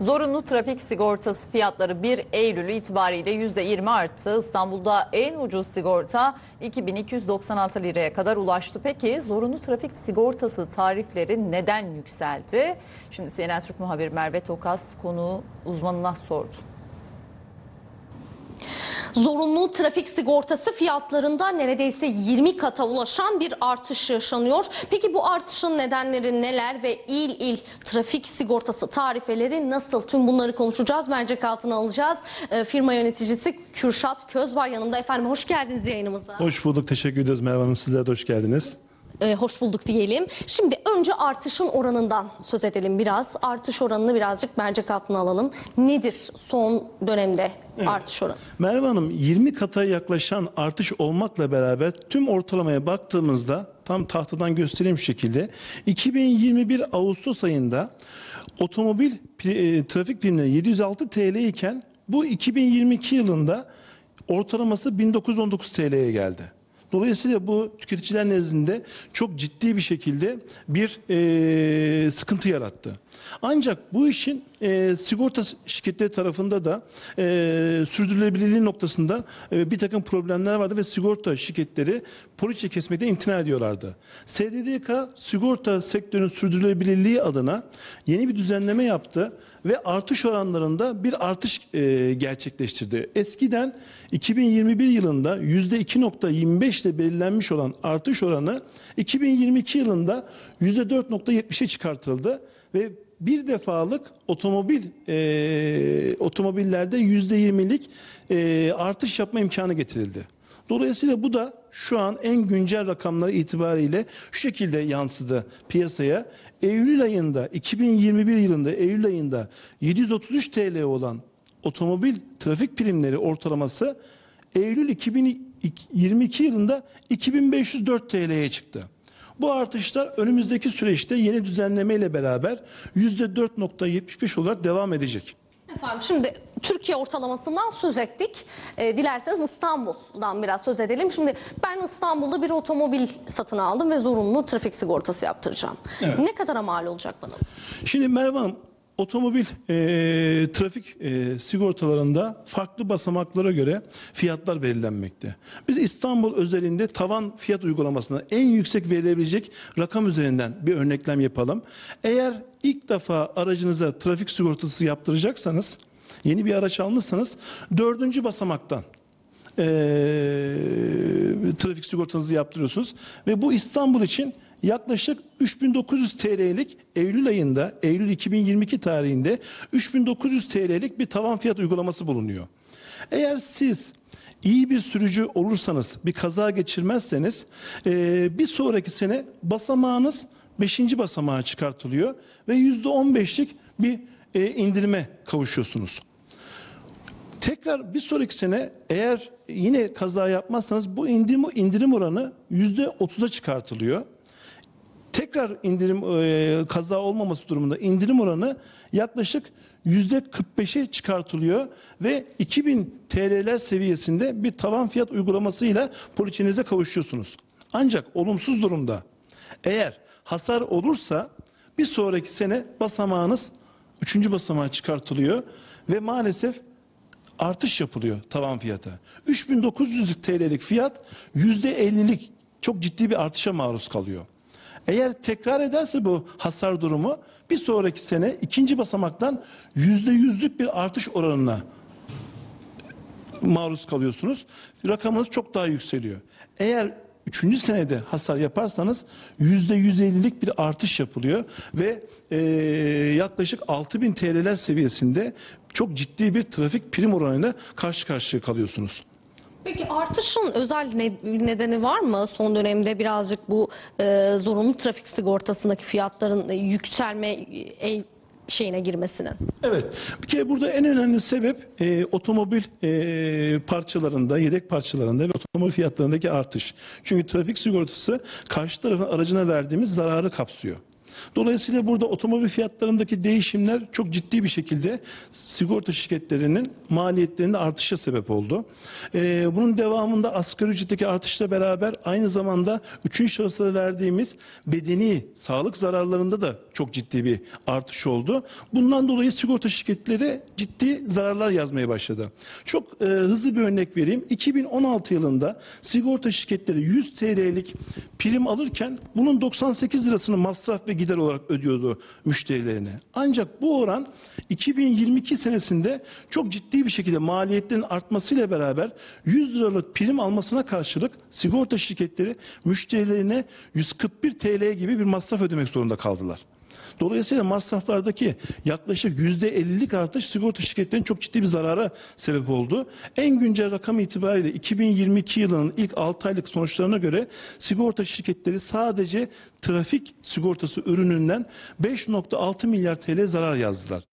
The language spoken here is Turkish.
Zorunlu trafik sigortası fiyatları 1 Eylül itibariyle %20 arttı. İstanbul'da en ucuz sigorta 2296 liraya kadar ulaştı. Peki zorunlu trafik sigortası tarifleri neden yükseldi? Şimdi CNN Türk muhabiri Merve Tokas konu uzmanına sordu. Zorunlu trafik sigortası fiyatlarında neredeyse 20 kata ulaşan bir artış yaşanıyor. Peki bu artışın nedenleri neler ve il il trafik sigortası tarifeleri nasıl? Tüm bunları konuşacağız. Mercek altına alacağız. Ee, firma yöneticisi Kürşat Köz var yanımda. Efendim hoş geldiniz yayınımıza. Hoş bulduk. Teşekkür ediyoruz Merve Hanım. Sizler de hoş geldiniz. Ee, hoş bulduk diyelim. Şimdi önce artışın oranından söz edelim biraz. Artış oranını birazcık mercek altına alalım. Nedir son dönemde artış oranı? Merve Hanım 20 kata yaklaşan artış olmakla beraber tüm ortalamaya baktığımızda tam tahtadan göstereyim şu şekilde 2021 Ağustos ayında otomobil e, trafik primleri 706 TL iken bu 2022 yılında ortalaması 1919 TL'ye geldi. Dolayısıyla bu tüketiciler nezdinde çok ciddi bir şekilde bir e, sıkıntı yarattı. Ancak bu işin e, sigorta şirketleri tarafında da e, sürdürülebilirliği noktasında e, bir takım problemler vardı ve sigorta şirketleri poliçe kesmekten imtina ediyorlardı. SDDK sigorta sektörünün sürdürülebilirliği adına yeni bir düzenleme yaptı ve artış oranlarında bir artış e, gerçekleştirdi. Eskiden 2021 yılında %2.25 ile belirlenmiş olan artış oranı 2022 yılında %4.70'e çıkartıldı ve bir defalık otomobil e, otomobillerde %20'lik e, artış yapma imkanı getirildi. Dolayısıyla bu da şu an en güncel rakamları itibariyle şu şekilde yansıdı piyasaya. Eylül ayında 2021 yılında Eylül ayında 733 TL olan otomobil trafik primleri ortalaması Eylül 2022 yılında 2504 TL'ye çıktı. Bu artışlar önümüzdeki süreçte yeni düzenleme ile beraber %4.75 olarak devam edecek. Efendim şimdi Türkiye ortalamasından söz ettik. Ee, dilerseniz İstanbul'dan biraz söz edelim. Şimdi ben İstanbul'da bir otomobil satın aldım ve zorunlu trafik sigortası yaptıracağım. Evet. Ne kadara mal olacak bana? Şimdi Merve Hanım, otomobil e, trafik e, sigortalarında farklı basamaklara göre fiyatlar belirlenmekte. Biz İstanbul özelinde tavan fiyat uygulamasına en yüksek verilebilecek rakam üzerinden bir örneklem yapalım. Eğer ilk defa aracınıza trafik sigortası yaptıracaksanız, yeni bir araç almışsanız dördüncü basamaktan eee, trafik sigortanızı yaptırıyorsunuz ve bu İstanbul için yaklaşık 3900 TL'lik Eylül ayında Eylül 2022 tarihinde 3900 TL'lik bir tavan fiyat uygulaması bulunuyor. Eğer siz iyi bir sürücü olursanız, bir kaza geçirmezseniz eee, bir sonraki sene basamağınız 5. basamağa çıkartılıyor ve %15'lik bir eee, indirime kavuşuyorsunuz. Tekrar bir sonraki sene eğer yine kaza yapmazsanız bu indirim, indirim oranı %30'a çıkartılıyor. Tekrar indirim e, kaza olmaması durumunda indirim oranı yaklaşık %45'e çıkartılıyor ve 2000 TL'ler seviyesinde bir tavan fiyat uygulamasıyla poliçenize kavuşuyorsunuz. Ancak olumsuz durumda eğer hasar olursa bir sonraki sene basamağınız 3. basamağa çıkartılıyor ve maalesef artış yapılıyor tavan fiyata. 3900 TL'lik fiyat %50'lik çok ciddi bir artışa maruz kalıyor. Eğer tekrar ederse bu hasar durumu bir sonraki sene ikinci basamaktan %100'lük bir artış oranına maruz kalıyorsunuz. Rakamınız çok daha yükseliyor. Eğer üçüncü senede hasar yaparsanız %150'lik bir artış yapılıyor ve eee, yaklaşık 6000 TL'ler seviyesinde çok ciddi bir trafik prim oranıyla karşı karşıya kalıyorsunuz. Peki artışın özel ne- nedeni var mı? Son dönemde birazcık bu e, zorunlu trafik sigortasındaki fiyatların e, yükselme e, şeyine girmesinin. Evet. Bir kere burada en önemli sebep e, otomobil e, parçalarında, yedek parçalarında ve otomobil fiyatlarındaki artış. Çünkü trafik sigortası karşı tarafın aracına verdiğimiz zararı kapsıyor. Dolayısıyla burada otomobil fiyatlarındaki değişimler çok ciddi bir şekilde sigorta şirketlerinin maliyetlerinde artışa sebep oldu. Ee, bunun devamında asgari ücretteki artışla beraber aynı zamanda üçüncü şahıslara verdiğimiz bedeni sağlık zararlarında da çok ciddi bir artış oldu. Bundan dolayı sigorta şirketleri ciddi zararlar yazmaya başladı. Çok e, hızlı bir örnek vereyim. 2016 yılında sigorta şirketleri 100 TL'lik prim alırken bunun 98 lirasını masraf ve gider olarak ödüyordu müşterilerine. Ancak bu oran 2022 senesinde çok ciddi bir şekilde maliyetlerin artmasıyla beraber 100 liralık prim almasına karşılık sigorta şirketleri müşterilerine 141 TL gibi bir masraf ödemek zorunda kaldılar. Dolayısıyla masraflardaki yaklaşık %50'lik artış sigorta şirketlerinin çok ciddi bir zarara sebep oldu. En güncel rakam itibariyle 2022 yılının ilk 6 aylık sonuçlarına göre sigorta şirketleri sadece trafik sigortası ürününden 5.6 milyar TL zarar yazdılar.